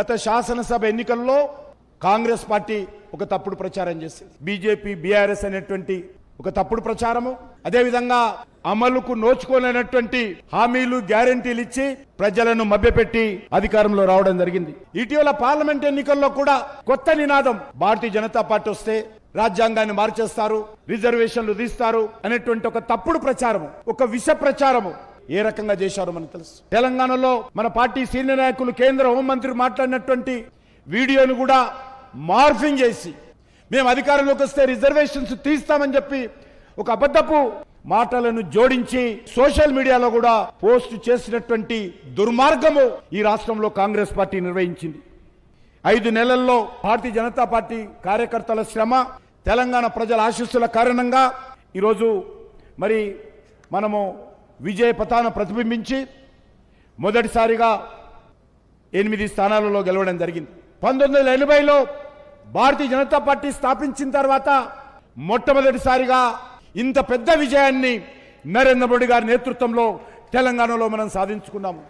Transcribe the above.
గత శాసనసభ ఎన్నికల్లో కాంగ్రెస్ పార్టీ ఒక తప్పుడు ప్రచారం చేసింది. బీజేపీ బీఆర్ఎస్ అనేటువంటి ఒక తప్పుడు ప్రచారము. అదేవిధంగా అమలుకు నోచుకోలేనటువంటి హామీలు గ్యారంటీలు ఇచ్చి ప్రజలను మభ్యపెట్టి అధికారంలో రావడం జరిగింది. ఇటీవల పార్లమెంట్ ఎన్నికల్లో కూడా కొత్త నినాదం భారతీయ జనతా పార్టీ వస్తే రాజ్యాంగాన్ని మార్చేస్తారు రిజర్వేషన్లు తీస్తారు అనేటువంటి ఒక తప్పుడు ప్రచారము ఒక విష ప్రచారము ఏ రకంగా చేశారో మనకు తెలుసు. తెలంగాణలో మన పార్టీ సీనియర్ నాయకులు కేంద్ర హోంమంత్రి మాట్లాడినటువంటి వీడియోను కూడా మార్ఫింగ్ చేసి మేము అధికారంలోకి వస్తే రిజర్వేషన్స్ తీస్తామని చెప్పి ఒక అబద్ధపు మాటలను జోడించి సోషల్ మీడియాలో కూడా పోస్ట్ చేసినటువంటి దుర్మార్గము ఈ రాష్ట్రంలో కాంగ్రెస్ పార్టీ నిర్వహించింది. ఐదు నెలల్లో భారతీయ జనతా పార్టీ కార్యకర్తల శ్రమ తెలంగాణ ప్రజల ఆశీస్సుల కారణంగా ఈరోజు మరి మనము విజయ పతాన ప్రతిబింబించి మొదటిసారిగా ఎనిమిది స్థానాలలో గెలవడం జరిగింది. పంతొమ్మిది వందల ఎనభైలో భారతీయ జనతా పార్టీ స్థాపించిన తర్వాత మొట్టమొదటిసారిగా ఇంత పెద్ద విజయాన్ని నరేంద్ర మోడీ గారి నేతృత్వంలో తెలంగాణలో మనం సాధించుకున్నాము.